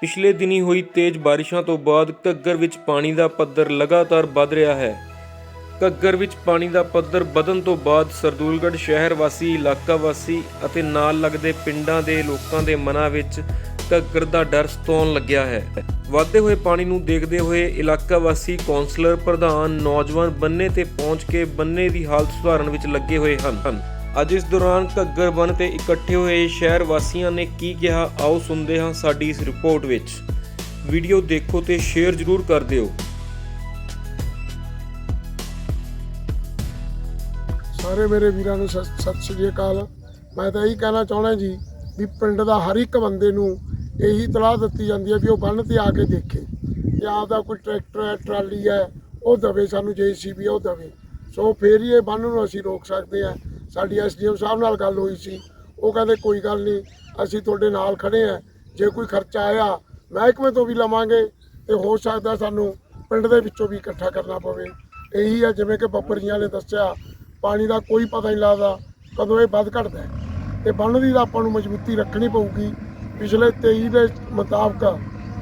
ਪਿਛਲੇ ਦਿਨੀ ਹੋਈ ਤੇਜ਼ ਬਾਰਿਸ਼ਾਂ ਤੋਂ ਬਾਅਦ ਘੱਗਰ ਵਿੱਚ ਪਾਣੀ ਦਾ ਪੱਧਰ ਲਗਾਤਾਰ ਵੱਧ ਰਿਹਾ ਹੈ। ਘੱਗਰ ਵਿੱਚ ਪਾਣੀ ਦਾ ਪੱਧਰ ਵਧਣ ਤੋਂ ਬਾਅਦ ਸਰਦੂਲਗੜ੍ਹ ਸ਼ਹਿਰ ਵਾਸੀ, ਇਲਾਕਾ ਵਾਸੀ ਅਤੇ ਨਾਲ ਲੱਗਦੇ ਪਿੰਡਾਂ ਦੇ ਲੋਕਾਂ ਦੇ ਮਨਾਂ ਵਿੱਚ ਘੱਗਰ ਦਾ ਡਰ ਸਤਾਉਣ ਲੱਗਿਆ ਹੈ। ਵਧਦੇ ਹੋਏ ਪਾਣੀ ਨੂੰ ਦੇਖਦੇ ਹੋਏ ਇਲਾਕਾ ਵਾਸੀ ਕੌਂਸਲਰ ਪ੍ਰਧਾਨ ਨੌਜਵਾਨ ਬੰਨੇ ਤੇ ਪਹੁੰਚ ਕੇ ਬੰਨੇ ਦੀ ਹਾਲਤ ਸੁਧਾਰਨ ਵਿੱਚ ਲੱਗੇ ਹੋਏ ਹਨ। ਅੱਜ ਇਸ ਦੌਰਾਨ ਘੱਗਰ ਬੰਨ ਤੇ ਇਕੱਠੇ ਹੋਏ ਸ਼ਹਿਰ ਵਾਸੀਆਂ ਨੇ ਕੀ ਕਿਹਾ, ਆਓ ਸੁਣਦੇ ਹਾਂ ਸਾਡੀ ਇਸ ਰਿਪੋਰਟ ਵਿੱਚ। ਵੀਡੀਓ ਦੇਖੋ ਤੇ ਸ਼ੇਅਰ ਜ਼ਰੂਰ ਕਰ ਦਿਓ। ਸਾਰੇ ਮੇਰੇ ਵੀਰਾਂ ਨੂੰ ਸਤਿ ਸ਼੍ਰੀ ਅਕਾਲ। ਮੈਂ ਤਾਂ ਇਹੀ ਕਹਿਣਾ ਚਾਹੁੰਦਾ ਜੀ ਵੀ ਪਿੰਡ ਦਾ ਹਰ ਇੱਕ ਬੰਦੇ ਨੂੰ ਇਹੀ ਤਲਾਹ ਦਿੱਤੀ ਜਾਂਦੀ ਹੈ ਵੀ ਉਹ ਬੰਨ ਤੇ ਆ ਕੇ ਦੇਖੇ। ਕਿ ਆਪਦਾ ਕੋਈ ਟਰੈਕਟਰ ਹੈ, ਟਰਾਲੀ ਹੈ, ਉਹ ਦਵੇ ਸਾਨੂੰ ਜੀਸੀਬੀ ਉਹ ਦਵੇ। ਸੋ ਫੇਰ ਹੀ ਇਹ ਬੰਨ ਨੂੰ ਅਸੀਂ ਰੋਕ ਸਕਦੇ ਹਾਂ। ਸਾਡੀ ਐਸਡੀਐਮ ਸਾਹਿਬ ਨਾਲ ਗੱਲ ਹੋਈ ਸੀ। ਉਹ ਕਹਿੰਦੇ, ਕੋਈ ਗੱਲ ਨਹੀਂ, ਅਸੀਂ ਤੁਹਾਡੇ ਨਾਲ ਖੜੇ ਹਾਂ। ਜੇ ਕੋਈ ਖਰਚਾ ਆਇਆ, ਮਹਿਕਮੇ ਤੋਂ ਵੀ ਲਵਾਂਗੇ ਤੇ ਹੋ ਸਕਦਾ ਸਾਨੂੰ ਪਿੰਡ ਦੇ ਵਿੱਚੋਂ ਵੀ ਇਕੱਠਾ ਕਰਨਾ ਪਵੇ। ਇਹੀ ਹੈ ਜਿਵੇਂ ਕਿ ਬੱਪਰੀਆਂ ਨੇ ਦੱਸਿਆ, ਪਾਣੀ ਦਾ ਕੋਈ ਪਤਾ ਨਹੀਂ ਲੱਗਦਾ ਕਦੋਂ ਇਹ ਵੱਧ ਘਟਦਾ ਹੈ। ਤੇ ਬੰਨ ਦੀ ਤਾਂ ਆਪਾਂ ਨੂੰ ਮਜ਼ਬੂਤੀ ਰੱਖਣੀ ਪਊਗੀ। ਪਿਛਲੇ 23 ਦੇ ਮੁਤਾਬਕ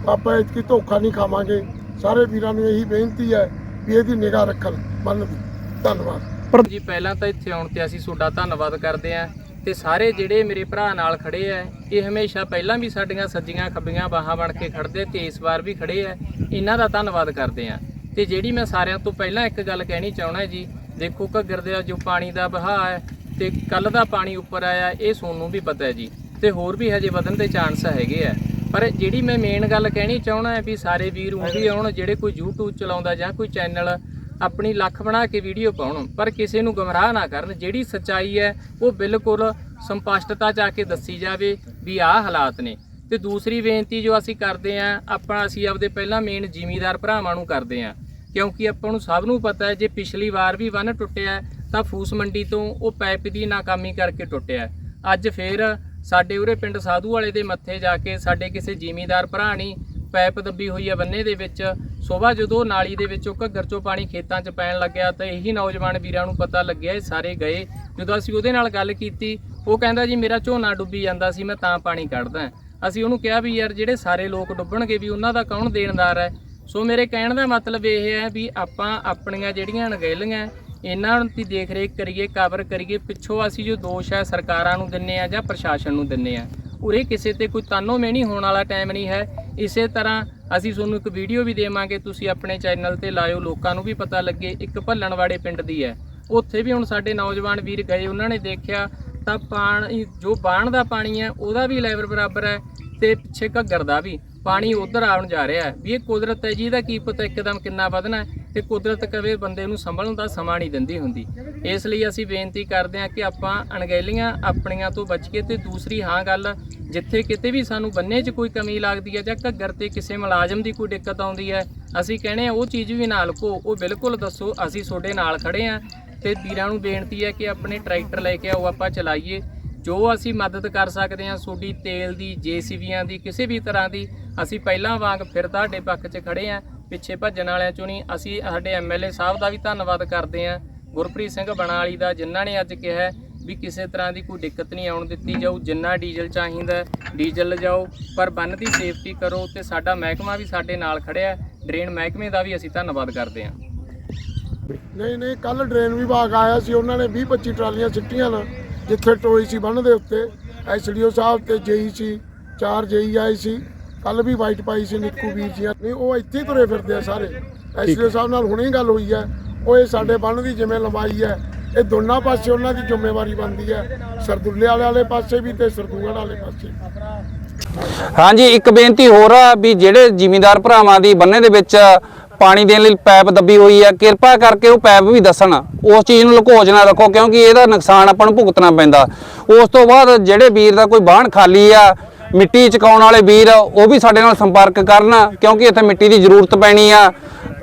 ਆਪਾਂ ਇਤਕੀ ਧੋਖਾ ਨਹੀਂ ਖਾਵਾਂਗੇ। ਸਾਰੇ ਵੀਰਾਂ ਨੂੰ ਇਹੀ ਬੇਨਤੀ ਹੈ ਵੀ ਇਹਦੀ ਨਿਗਾਹ ਰੱਖਣ ਬੰਨ ਦੀ ਧੰਨਵਾਦ। ਜੀ, ਪਹਿਲਾਂ ਤਾਂ ਇੱਥੇ ਆਉਣ ਤੇ ਅਸੀਂ ਤੁਹਾਡਾ ਧੰਨਵਾਦ ਕਰਦੇ ਆਂ ਤੇ ਸਾਰੇ ਜਿਹੜੇ ਮੇਰੇ ਭਰਾ ਨਾਲ ਖੜੇ ਆ, ਇਹ ਹਮੇਸ਼ਾ ਪਹਿਲਾਂ ਵੀ ਸਾਡੀਆਂ ਸੱਜੀਆਂ ਖੱਬੀਆਂ ਬਾਹਾਂ ਬਣ ਕੇ ਖੜਦੇ ਤੇ ਇਸ ਵਾਰ ਵੀ ਖੜੇ ਆ, ਇਹਨਾਂ ਦਾ ਧੰਨਵਾਦ ਕਰਦੇ ਆਂ ਤੇ ਜਿਹੜੀ ਮੈਂ ਸਾਰਿਆਂ ਤੋਂ ਪਹਿਲਾਂ ਇੱਕ ਗੱਲ ਕਹਿਣੀ ਚਾਹਣਾ ਜੀ, ਦੇਖੋ ਘੱਗਰ ਦੇ ਜੋ ਪਾਣੀ ਦਾ ਵਹਾਅ ਹੈ ਤੇ ਕੱਲ ਦਾ ਪਾਣੀ ਉੱਪਰ ਆਇਆ, ਇਹ ਸੋਨੂੰ ਵੀ ਪਤਾ ਹੈ ਜੀ, ਤੇ ਹੋਰ ਵੀ ਹਜੇ ਵਧਣ ਦੇ ਚਾਂਸ ਹੈਗੇ ਆ। ਪਰ ਜਿਹੜੀ ਮੈਂ ਮੇਨ ਗੱਲ ਕਹਿਣੀ ਚਾਹਣਾ ਹੈ ਵੀ ਸਾਰੇ ਵੀਰ ਉਹ ਵੀ ਆਉਣ, ਜਿਹੜੇ ਕੋਈ YouTube ਚਲਾਉਂਦਾ ਜਾਂ ਕੋਈ ਚੈਨਲ ਆਪਣੀ ਲੱਖ ਬਣਾ ਕੇ ਵੀਡੀਓ ਪਾਉਣ, ਪਰ ਕਿਸੇ ਨੂੰ ਗਮਰਾਹ ਨਾ ਕਰਨ, ਜਿਹੜੀ ਸੱਚਾਈ ਹੈ, ਉਹ ਬਿਲਕੁਲ ਸੰਪਸ਼ਟਤਾ ਚ ਆ ਕੇ ਦੱਸੀ ਜਾਵੇ ਵੀ ਆਹ ਹਾਲਾਤ ਨੇ। ਤੇ ਦੂਸਰੀ ਬੇਨਤੀ ਜੋ ਅਸੀਂ ਕਰਦੇ ਆਂ ਆਪਾਂ ਅਸੀਂ ਆਪਦੇ ਪਹਿਲਾਂ ਮੇਨ ਜ਼ਿਮੀਦਾਰ ਭਰਾਵਾਂ ਨੂੰ ਕਰਦੇ ਆਂ ਕਿਉਂਕਿ ਆਪਾਂ ਨੂੰ ਸਭ ਨੂੰ ਪਤਾ ਹੈ, ਜੇ ਪਿਛਲੀ ਵਾਰ ਵੀ ਬੰਨ ਟੁੱਟਿਆ, ਤਾਂ ਫੂਸ ਮੰਡੀ ਤੋਂ ਉਹ ਪਾਈਪ ਦੀ ਨਾਕਾਮੀ ਕਰਕੇ ਟੁੱਟਿਆ। ਅੱਜ ਫੇਰ ਸਾਡੇ ਉਰੇ ਪਿੰਡ ਸਾਧੂ ਵਾਲੇ ਦੇ ਮੱਥੇ ਜਾ ਕੇ ਸਾਡੇ ਕਿਸੇ ਜ਼ਿਮੀਦਾਰ ਭਰਾ ਨਹੀਂ ਪਾਈਪ ਦੱਬੀ ਹੋਈ ਹੈ ਬੰਨੇ ਦੇ ਵਿੱਚ। ਸਵੇਰ ਜਦੋਂ ਨਾਲੀ ਦੇ ਵਿੱਚੋਂ ਘੱਗਰ ਚੋਂ ਪਾਣੀ ਖੇਤਾਂ 'ਚ ਪੈਣ ਲੱਗਿਆ ਤਾਂ ਇਹੀ ਨੌਜਵਾਨ ਵੀਰਾਂ ਨੂੰ ਪਤਾ ਲੱਗਿਆ ਇਹ ਸਾਰੇ ਗਏ। ਜਦੋਂ ਅਸੀਂ ਉਹਦੇ ਨਾਲ ਗੱਲ ਕੀਤੀ, ਉਹ ਕਹਿੰਦਾ ਜੀ, ਮੇਰਾ ਝੋਨਾ ਡੁੱਬੀ ਜਾਂਦਾ ਸੀ, ਮੈਂ ਤਾਂ ਪਾਣੀ ਕੱਢਦਾ ਅਸੀਂ ਉਹਨੂੰ ਕਿਹਾ ਵੀ, ਯਾਰ, ਜਿਹੜੇ ਸਾਰੇ ਲੋਕ ਡੁੱਬਣਗੇ ਵੀ ਉਹਨਾਂ ਦਾ ਕੌਣ ਦੇਣਦਾਰ ਹੈ? ਸੋ ਮੇਰੇ ਕਹਿਣ ਦਾ ਮਤਲਬ ਇਹ ਹੈ ਵੀ ਆਪਾਂ ਆਪਣੀਆਂ ਜਿਹੜੀਆਂ ਅਣਗਹਿਲੀਆਂ, ਇਹਨਾਂ ਦੀ ਦੇਖ ਰੇਖ ਕਰੀਏ ਕਵਰ ਕਰੀਏ, ਪਿੱਛੋਂ ਅਸੀਂ ਜੋ ਦੋਸ਼ ਹੈ ਸਰਕਾਰਾਂ ਨੂੰ ਦਿੰਨੇ ਆ ਜਾਂ ਪ੍ਰਸ਼ਾਸਨ ਨੂੰ ਦਿੰਨੇ ਆ ਉਰੇ ਕਿਸੇ ਤੇ ਕੋਈ ਤਾਨੋ ਮੇਣੀ ਹੋਣ ਵਾਲਾ ਟਾਈਮ ਨਹੀਂ ਹੈ। ਇਸੇ ਤਰ੍ਹਾਂ ਅਸੀਂ ਤੁਹਾਨੂੰ ਇੱਕ ਵੀਡੀਓ ਵੀ ਦੇਵਾਂਗੇ, ਤੁਸੀਂ ਆਪਣੇ ਚੈਨਲ ਤੇ ਲਾਇਓ, ਲੋਕਾਂ ਨੂੰ ਵੀ ਪਤਾ ਲੱਗੇ, ਇੱਕ ਭੱਲਣਵਾੜੇ ਪਿੰਡ ਦੀ ਹੈ। ਉੱਥੇ ਵੀ ਹੁਣ ਸਾਡੇ ਨੌਜਵਾਨ ਵੀਰ ਗਏ, ਉਹਨਾਂ ਨੇ ਦੇਖਿਆ ਤਾਂ ਪਾਣੀ, ਜੋ ਬਾਣ ਦਾ ਪਾਣੀ ਹੈ, ਉਹਦਾ ਵੀ ਲੈਵਲ ਬਰਾਬਰ ਹੈ ਤੇ ਪਿੱਛੇ ਘੱਗਰ ਦਾ ਵੀ। ਪਾਣੀ ਉਧਰ ਆਉਣ ਜਾ ਰਿਹਾ ਵੀ ਇਹ ਕੁਦਰਤ ਹੈ ਜੀ, ਇਹਦਾ ਕੀ ਪਤਾ ਇੱਕਦਮ ਕਿੰਨਾ ਵਧਣਾ ਤੇ ਕੁਦਰਤ ਕਵੇ ਬੰਦੇ ਨੂੰ ਸੰਭਲਣ ਦਾ ਸਮਾਂ ਨਹੀਂ ਦਿੰਦੀ ਹੁੰਦੀ। ਇਸ ਲਈ ਅਸੀਂ ਬੇਨਤੀ ਕਰਦੇ ਹਾਂ ਕਿ ਆਪਾਂ ਅਣਗਹਿਲੀਆਂ ਆਪਣੀਆਂ ਤੋਂ ਬਚ ਕੇ ਤੇ ਦੂਸਰੀ ਹਾਂ ਗੱਲ, ਜਿੱਥੇ ਕਿਤੇ ਵੀ ਸਾਨੂੰ ਬੰਨੇ 'ਚ ਕੋਈ ਕਮੀ ਲੱਗਦੀ ਹੈ ਜਾਂ ਘੱਗਰ ਤੇ ਕਿਸੇ ਮੁਲਾਜ਼ਮ ਦੀ ਕੋਈ ਦਿੱਕਤ ਆਉਂਦੀ ਹੈ, ਅਸੀਂ ਕਹਿੰਦੇ ਆ ਉਹ ਚੀਜ਼ ਵੀ ਨਾਲ ਕੋ ਉਹ ਬਿਲਕੁਲ ਦੱਸੋ, ਅਸੀਂ ਤੁਹਾਡੇ ਨਾਲ ਖੜੇ ਹਾਂ ਤੇ ਵੀਰਾਂ ਨੂੰ ਬੇਨਤੀ ਹੈ ਕਿ ਆਪਣੇ ਟਰੈਕਟਰ ਲੈ ਕੇ ਆਓ, ਆਪਾਂ ਚਲਾਈਏ। ਜੋ ਅਸੀਂ ਮਦਦ ਕਰ ਸਕਦੇ ਹਾਂ, ਤੁਹਾਡੀ ਤੇਲ ਦੀ, ਜੀਸੀਬੀਆਂ ਦੀ, ਕਿਸੇ ਵੀ ਤਰ੍ਹਾਂ ਦੀ, ਅਸੀਂ ਪਹਿਲਾਂ ਵਾਂਗ ਫਿਰ ਤੁਹਾਡੇ ਪੱਖ 'ਚ ਖੜੇ ਹਾਂ। ਪਿੱਛੇ ਭੱਜਣ ਵਾਲਿਆਂ ਚੋਂ ਨਹੀਂ, ਅਸੀਂ ਸਾਡੇ ਐਮਐਲਏ ਸਾਹਿਬ ਦਾ ਵੀ ਧੰਨਵਾਦ ਕਰਦੇ ਹਾਂ। ਗੁਰਪ੍ਰੀਤ ਸਿੰਘ ਬਣਾਲੀ ਦਾ, ਜਿਨ੍ਹਾਂ ਨੇ ਅੱਜ ਕਿਹਾ ਵੀ ਕਿਸੇ ਤਰ੍ਹਾਂ ਦੀ ਕੋਈ ਦਿੱਕਤ ਨਹੀਂ ਆਉਣ ਦਿੱਤੀ ਜਾਊ, ਜਿੰਨਾ ਡੀਜ਼ਲ ਚਾਹੀਦਾ ਡੀਜ਼ਲ ਲਿਜਾਓ, ਪਰ ਬੰਨ ਦੀ ਸੇਫਟੀ ਕਰੋ ਤੇ ਸਾਡਾ ਮਹਿਕਮਾ ਵੀ ਸਾਡੇ ਨਾਲ ਖੜਿਆ ਡਰੇਨ ਮਹਿਕਮੇ ਦਾ ਵੀ ਅਸੀਂ ਧੰਨਵਾਦ ਕਰਦੇ ਹਾਂ। ਨਹੀਂ ਨਹੀਂ ਕੱਲ ਡਰੇਨ ਵਿਭਾਗ ਆਇਆ ਸੀ, ਉਹਨਾਂ ਨੇ 20 25 ਟਰਾਲੀਆਂ ਸਿੱਟੀਆਂ ਨਾ, ਜਿੱਥੇ ਟੋਈ ਸੀ ਬੰਨ ਦੇ ਉੱਤੇ। ਐਸਡੀਓ ਸਾਹਿਬ ਤੇ ਜੇਈ ਸੀ, ਚਾਰ ਜੇਈ ਆਏ ਸੀ। ਕੱਲ ਵੀ ਵਾਈਟ ਪਾਈ ਸੀ ਨਿੱਕੂ ਵੀਰ ਜੀ ਨਹੀਂ ਉਹ ਇੱਥੇ ਹੀ ਤੁਰੇ ਫਿਰਦੇ ਆ ਸਾਰੇ। ਐਸਡੀਓ ਸਾਹਿਬ ਨਾਲ ਹੁਣੇ ਗੱਲ ਹੋਈ ਹੈ। ਉਹ ਇਹ ਸਾਡੇ ਬੰਨ ਦੀ ਜਿਵੇਂ ਲੰਬਾਈ ਹੈ ਇਹ ਦੋਨਾਂ ਪਾਸੇ ਉਹਨਾਂ ਦੀ ਜ਼ਿੰਮੇਵਾਰੀ ਬਣਦੀ ਹੈ। ਸਰਦੁੱਲੇ ਵਾਲੇ ਵਾਲੇ ਪਾਸੇ ਵੀ ਤੇ ਸਰਦੂਗੜ ਵਾਲੇ ਪਾਸੇ। ਹਾਂਜੀ ਇੱਕ ਬੇਨਤੀ ਹੋਰ ਆ ਵੀ ਜਿਹੜੇ ਜ਼ਿਮੀਂਦਾਰ ਭਰਾਵਾਂ ਦੀ ਬੰਨੇ ਦੇ ਵਿੱਚ ਪਾਣੀ ਦੇਣ ਲਈ ਪਾਈਪ ਦੱਬੀ ਹੋਈ ਆ ਕਿਰਪਾ ਕਰਕੇ ਉਹ ਪਾਈਪ ਵੀ ਦੱਸਣ। ਉਸ ਚੀਜ਼ ਨੂੰ ਲੁਕੋਜ ਨਾ ਰੱਖੋ ਕਿਉਂਕਿ ਇਹਦਾ ਨੁਕਸਾਨ ਆਪਾਂ ਨੂੰ ਭੁਗਤਣਾ ਪੈਂਦਾ। ਉਸ ਤੋਂ ਬਾਅਦ ਜਿਹੜੇ ਵੀਰ ਦਾ ਕੋਈ ਬਾਹਣ ਖਾਲੀ ਆ ਮਿੱਟੀ ਚਕਾਉਣ ਵਾਲੇ ਵੀਰ ਉਹ ਵੀ ਸਾਡੇ ਨਾਲ ਸੰਪਰਕ ਕਰਨ, ਕਿਉਂਕਿ ਇੱਥੇ ਮਿੱਟੀ ਦੀ ਜ਼ਰੂਰਤ ਪੈਣੀ ਆ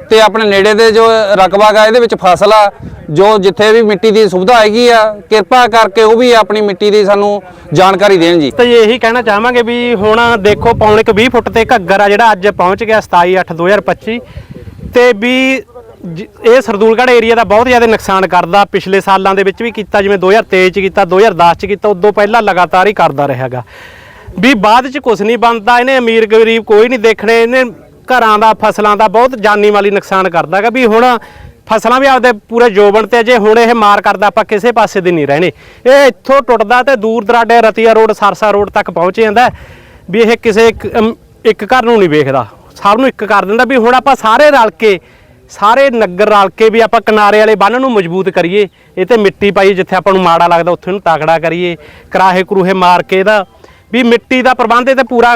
ਤੇ ਆਪਣੇ ਨੇੜੇ ਦੇ ਜੋ ਰਕਬਾ ਗਾ, ਇਹਦੇ ਵਿੱਚ ਫਸਲ ਆ, ਜੋ ਜਿੱਥੇ ਵੀ ਮਿੱਟੀ ਦੀ ਸੁਵਿਧਾ ਹੈਗੀ ਆ, ਕਿਰਪਾ ਕਰਕੇ ਉਹ ਵੀ ਆਪਣੀ ਮਿੱਟੀ ਦੀ ਸਾਨੂੰ ਜਾਣਕਾਰੀ ਦੇਣ ਜੀ। ਤੇ ਇਹੀ ਕਹਿਣਾ ਚਾਹਾਂਗੇ ਵੀ ਹੁਣ ਦੇਖੋ, ਪੌਣੇ ਕੁ 20 ਫੁੱਟ ਤੇ ਘੱਗਰ ਆ ਜਿਹੜਾ ਅੱਜ ਪਹੁੰਚ ਗਿਆ 27/8/2025 ਤੇ ਵੀ ਜ- ਇਹ ਸਰਦੂਲਗੜ੍ਹ ਏਰੀਆ ਦਾ ਬਹੁਤ ਜ਼ਿਆਦਾ ਨੁਕਸਾਨ ਕਰਦਾ, ਪਿਛਲੇ ਸਾਲਾਂ ਦੇ ਵਿੱਚ ਵੀ ਕੀਤਾ, ਜਿਵੇਂ 2023 ਚ ਕੀਤਾ 2010 ਚ ਕੀਤਾ, ਉਦੋਂ ਪਹਿਲਾਂ ਲਗਾਤਾਰ ਹੀ ਕਰਦਾ ਰਿਹਾਗਾ ਵੀ ਬਾਅਦ ਚ ਕੁਝ ਨਹੀਂ ਬਣਦਾ, ਇਹਨੇ ਅਮੀਰ ਗਰੀਬ ਕੋਈ ਨਹੀਂ ਦੇਖਣੇ, ਇਹਨੇ ਘਰਾਂ ਦਾ, ਫਸਲਾਂ ਦਾ ਬਹੁਤ ਜਾਨੀ ਮਾਲੀ ਨੁਕਸਾਨ ਕਰਦਾਗਾ ਵੀ ਹੁਣ ਫਸਲਾਂ ਵੀ ਆਪਦੇ ਪੂਰੇ ਜੋਬਨ ਤੇ ਜੇ ਹੁਣ ਇਹ ਮਾਰ ਕਰਦਾ, ਆਪਾਂ ਕਿਸੇ ਪਾਸੇ ਦੇ ਨਹੀਂ ਰਹਿਣੇ। ਇਹ ਇੱਥੋਂ ਟੁੱਟਦਾ ਤੇ ਦੂਰ ਦਰਾਡੇ ਰਤੀਆ ਰੋਡ, ਸਰਸਾ ਰੋਡ ਤੱਕ ਪਹੁੰਚ ਜਾਂਦਾ ਵੀ ਇਹ ਕਿਸੇ ਇੱਕ ਘਰ ਨੂੰ ਨਹੀਂ ਵੇਖਦਾ। ਸਭ ਨੂੰ ਇੱਕ ਕਰ ਦਿੰਦਾ ਵੀ ਹੁਣ ਆਪਾਂ ਸਾਰੇ ਰਲ ਕੇ, ਸਾਰੇ ਨਗਰ ਰਲ ਕੇ ਵੀ ਆਪਾਂ ਕਿਨਾਰੇ ਵਾਲੇ ਬੰਨ ਨੂੰ ਮਜ਼ਬੂਤ ਕਰੀਏ। ਇਹ ਤੇ ਮਿੱਟੀ ਪਾਈਏ ਜਿੱਥੇ ਆਪਾਂ ਨੂੰ ਮਾੜਾ ਲੱਗਦਾ, ਉੱਥੇ ਨੂੰ ਤਾਕੜਾ ਕਰੀਏ। ਕਰਾਹੇ ਕਰੂਹੇ ਮਾਰ ਕੇ ਇਹਦਾ ਵੀ ਮਿੱਟੀ ਦਾ ਪ੍ਰਬੰਧ ਇਹ ਤੇ ਪੂਰਾ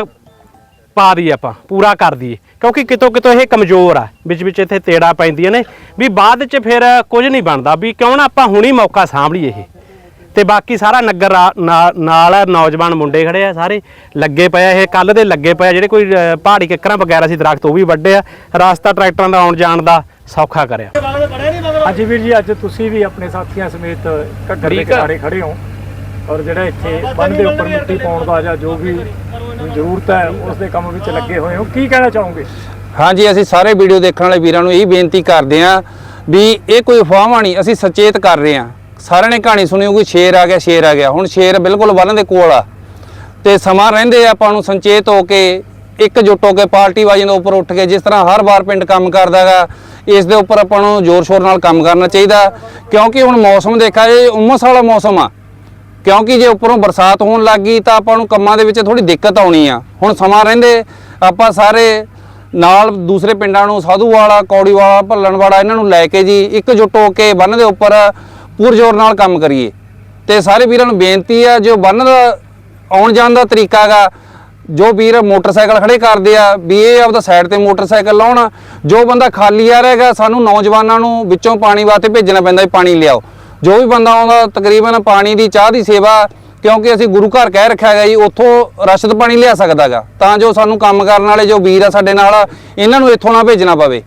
ਪਾ ਦਈਏ ਆਪਾਂ ਪੂਰਾ ਕਰ ਦਈਏ। ਕਿਉਂਕਿ ਕਿਤੋਂ ਕਿਤੋਂ ਇਹ ਕਮਜ਼ੋਰ ਆ ਵਿੱਚ ਵਿੱਚ ਇੱਥੇ ਤੇੜਾ ਪੈਂਦੀਆਂ ਨੇ। ਵੀ ਬਾਅਦ ਚ ਫਿਰ ਕੁਝ ਨਹੀਂ ਬਣਦਾ ਵੀ ਕਿਉਂ ਨਾ ਆਪਾਂ ਹੁਣੀ ਮੌਕਾ ਸਾਂਭ ਲਈਏ ਇਹ। ਤੇ ਬਾਕੀ ਸਾਰਾ ਨਗਰ ਨਾਲ ਨੌਜਵਾਨ ਮੁੰਡੇ ਖੜੇ ਆ ਸਾਰੇ। ਲੱਗੇ ਪਏ ਇਹ ਕੱਲ ਦੇ ਲੱਗੇ ਪਏ ਜਿਹੜੇ ਕੋਈ ਪਹਾੜੀ ਕਿੱਕਰਾਂ ਵਗੈਰਾ ਸੀ ਦਰਖਤ ਉਹ ਵੀ ਵੱਡੇ ਆ। ਰਾਸਤਾ ਟਰੈਕਟਰਾਂ ਦਾ ਆਉਣ ਜਾਣ ਦਾ ਸੌਖਾ ਕਰਿਆ। ਹਾਂਜੀ ਵੀਰ ਜੀ ਅੱਜ ਤੁਸੀਂ ਵੀ ਆਪਣੇ ਸਾਥੀਆਂ ਸਮੇਤ ਘੱਗਰ ਦੇ। ਕਿਨਾਰੇ ਖੜੇ ਹੋ। ਔਰ ਜਿਹੜਾ ਇੱਥੇ ਬੰਨ ਦੇ ਉੱਪਰ ਮਿੱਟੀ ਪਾਉਣ ਦਾ ਜਾਂ ਜੋ ਵੀ ਜ਼ਰੂਰਤ ਹੈ, ਉਸ ਦੇ ਕੰਮ ਵਿੱਚ ਲੱਗੇ ਹੋਏ ਹੋ। ਕੀ ਕਹਿਣਾ ਚਾਹੋਗੇ? ਹਾਂਜੀ, ਅਸੀਂ ਸਾਰੇ ਵੀਡੀਓ ਦੇਖਣ ਵਾਲੇ ਵੀਰਾਂ ਨੂੰ ਇਹ ਬੇਨਤੀ ਕਰਦੇ ਆਂ ਵੀ ਇਹ ਕੋਈ ਅਫਵਾਹਾਂ ਨਹੀਂ, ਅਸੀਂ ਸੁਚੇਤ ਕਰ ਰਹੇ ਆਂ ਸਾਰਿਆਂ ਨੇ ਕਹਾਣੀ ਸੁਣੀ ਹੋਊਗੀ, ਸ਼ੇਰ ਆ ਗਿਆ, ਸ਼ੇਰ ਆ ਗਿਆ। ਹੁਣ ਸ਼ੇਰ ਬਿਲਕੁਲ ਬੰਨ ਦੇ ਕੋਲ ਆ। ਤੇ ਸਮਾਂ ਰਹਿੰਦੇ ਆਪਾਂ ਨੂੰ ਸੰਚੇਤ ਹੋ ਕੇ ਇੱਕ ਜੁੱਟ ਹੋ ਕੇ ਪਾਰਟੀ ਵਾਜੀਆਂ ਦੇ ਉੱਪਰ ਉੱਠ ਕੇ, ਜਿਸ ਤਰ੍ਹਾਂ ਹਰ ਵਾਰ ਪਿੰਡ ਕੰਮ ਕਰਦਾਗਾ ਇਸ ਦੇ ਉੱਪਰ ਆਪਾਂ ਨੂੰ ਜ਼ੋਰ ਸ਼ੋਰ ਨਾਲ ਕੰਮ ਕਰਨਾ ਚਾਹੀਦਾ। ਕਿਉਂਕਿ ਹੁਣ ਮੌਸਮ ਦੇਖਾ, ਇਹ ਉਮਸ ਵਾਲਾ ਮੌਸਮ ਆ। ਕਿਉਂਕਿ ਜੇ ਉੱਪਰੋਂ ਬਰਸਾਤ ਹੋਣ ਲੱਗ ਗਈ ਤਾਂ ਆਪਾਂ ਨੂੰ ਕੰਮਾਂ ਦੇ ਵਿੱਚ ਥੋੜੀ ਦਿੱਕਤ ਆਉਣੀ ਆ। ਹੁਣ ਸਮਾਂ ਰਹਿੰਦੇ, ਆਪਾਂ ਸਾਰੇ ਨਾਲ ਦੂਸਰੇ ਪਿੰਡਾਂ ਨੂੰ ਸਾਧੂ ਵਾਲਾ ਸਾਧੂਵਾਲਾ, ਕੌੜੀਵਾਲਾ, ਭੱਲਣਵਾੜਾ ਇਹਨਾਂ ਨੂੰ ਲੈ ਕੇ ਜੀ, ਇੱਕ ਜੁੱਟ ਹੋ ਕੇ ਬੰਨ ਦੇ ਉੱਪਰ ਪੂਰਜੋਰ ਨਾਲ ਕੰਮ ਕਰੀਏ। ਤੇ ਸਾਰੇ ਵੀਰਾਂ ਨੂੰ ਬੇਨਤੀ ਆ, ਜੋ ਬੰਨ ਦਾ ਆਉਣ ਜਾਣ ਦਾ ਤਰੀਕਾ ਹੈਗਾ ਜੋ ਵੀਰ ਮੋਟਰਸਾਈਕਲ ਖੜੇ ਕਰਦੇ ਆ, ਵੀ ਇਹ ਆਪਦਾ ਸਾਈਡ ਤੇ ਮੋਟਰਸਾਈਕਲ ਲਾਉਣ, ਜੋ ਬੰਦਾ ਖਾਲੀ ਆ ਰਿਹਾਗਾ ਸਾਨੂੰ ਨੌਜਵਾਨਾਂ ਨੂੰ ਵਿੱਚੋਂ ਪਾਣੀ ਵਾਸਤੇ ਭੇਜਣਾ ਪੈਂਦਾ ਪਾਣੀ ਲਿਆਓ। ਜੋ ਵੀ ਬੰਦਾ ਆਉਂਦਾ, ਤਕਰੀਬਨ ਪਾਣੀ ਦੀ ਚਾਹ ਦੀ ਸੇਵਾ, ਕਿਉਂਕਿ ਅਸੀਂ ਗੁਰੂ ਘਰ ਕਹਿ ਰੱਖਿਆ ਹੈਗਾ ਜੀ, ਉੱਥੋਂ ਰਸ਼ਦ ਪਾਣੀ ਲਿਆ ਸਕਦਾਗਾ। ਤਾਂ ਜੋ ਸਾਨੂੰ ਕੰਮ ਕਰਨ ਵਾਲੇ ਜੋ ਵੀਰ ਆ ਸਾਡੇ ਨਾਲ, ਇਹਨਾਂ ਨੂੰ ਇੱਥੋਂ ਨਾ ਭੇਜਣਾ ਪਵੇ।